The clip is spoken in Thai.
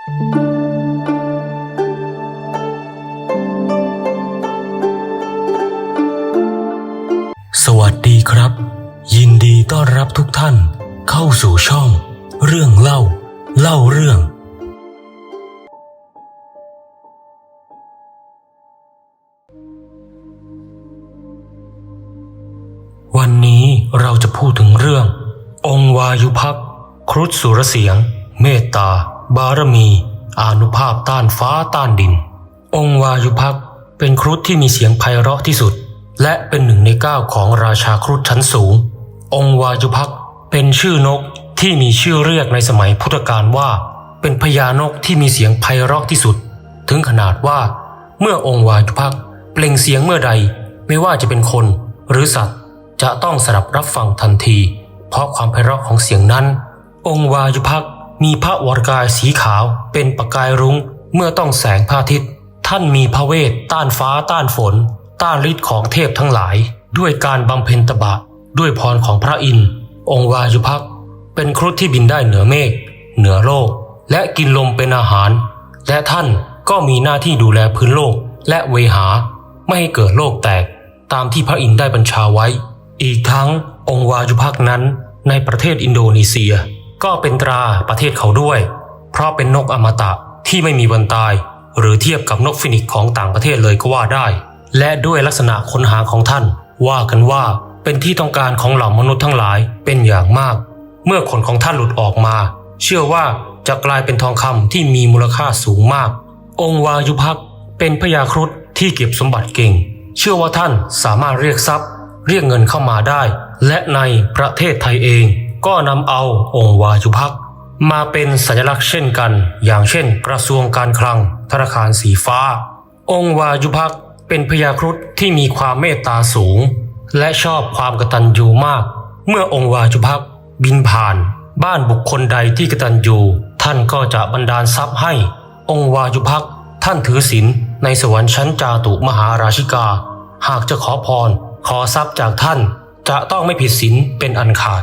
สวัสดีครับ ยินดีต้อนรับทุกท่านเข้าสู่ช่อง เรื่องเล่า เล่าเรื่อง วันนี้เราจะพูดถึงเรื่อง องค์วายุพักครุฑสุรเสียง เมตตา บารมี อานุภาพต้านฟ้าต้านดิน องค์วายุพักเป็นครุฑที่มีเสียงไพเราะที่สุด และเป็นหนึ่งในเก้าของราชาครุฑชั้นสูง องค์วายุพักเป็นชื่อนกที่มีชื่อเรียกในสมัยพุทธกาลว่า เป็นพญานกที่มีเสียงไพเราะที่สุด ถึงขนาดว่า เมื่อองค์วายุพักเปล่งเสียงเมื่อใดไม่ว่าจะเป็นคนหรือสัตว์จะต้องสดับรับฟังทันที เพราะความไพเราะของเสียงนั้น องค์วายุพัก มีพระวรกายสีขาวเป็นประกายรุง้งเมื่อต้องแสงพระอาทิตย์ ท่านมีพระเวทต้านฟ้าต้านฝน ต้านฤทธิ์ของเทพทั้งหลาย ด้วยการบำเพ็ญตบะ ด้วยพรของพระอินทร์องค์วายุพักเป็นครุฑที่บินได้เหนือเมฆเหนือโลก และกินลมเป็นอาหาร และท่านก็มีหน้าที่ดูแลพื้นโลกและเวหา ไม่ให้เกิดโลกแตกตามที่พระอินทร์ได้บัญชาไว้ อีกทั้งองค์วายุพักนั้นในประเทศอินโดนีเซีย ก็เป็นตราประเทศเขาด้วย เพราะเป็นนกอมตะที่ไม่มีวันตาย หรือเทียบกับนกฟินิกของต่างประเทศเลยก็ว่าได้ และด้วยลักษณะค้นหาของท่าน ว่ากันว่าเป็นที่ต้องการของเหล่ามนุษย์ทั้งหลายเป็นอย่างมาก เมื่อขนของท่านหลุดออกมา เชื่อว่าจะกลายเป็นทองคำที่มีมูลค่าสูงมาก องค์วายุพักเป็นพญาครุฑที่เก็บสมบัติเก่ง เชื่อว่าท่านสามารถเรียกทรัพย์ เรียกเงินเข้ามาได้ และในประเทศไทยเอง ก็นำเอาองค์วายุพักมาเป็นสัญลักษณ์เช่นกัน อย่างเช่น กระทรวงการคลัง ธนาคารสีฟ้า องค์วายุพักเป็นพญาครุฑที่มีความเมตตาสูง และชอบความกตัญญูมาก เมื่อองค์วายุพักบินผ่าน บ้านบุคคลใดที่กตัญญูท่านก็จะบันดาลทรัพย์ให้ องค์วายุพักท่านถือศีลในสวรรค์ชั้นจาตุมหาราชิกา หากจะขอพร ขอทรัพย์จากท่าน จะต้องไม่ผิดศีลเป็นอันขาด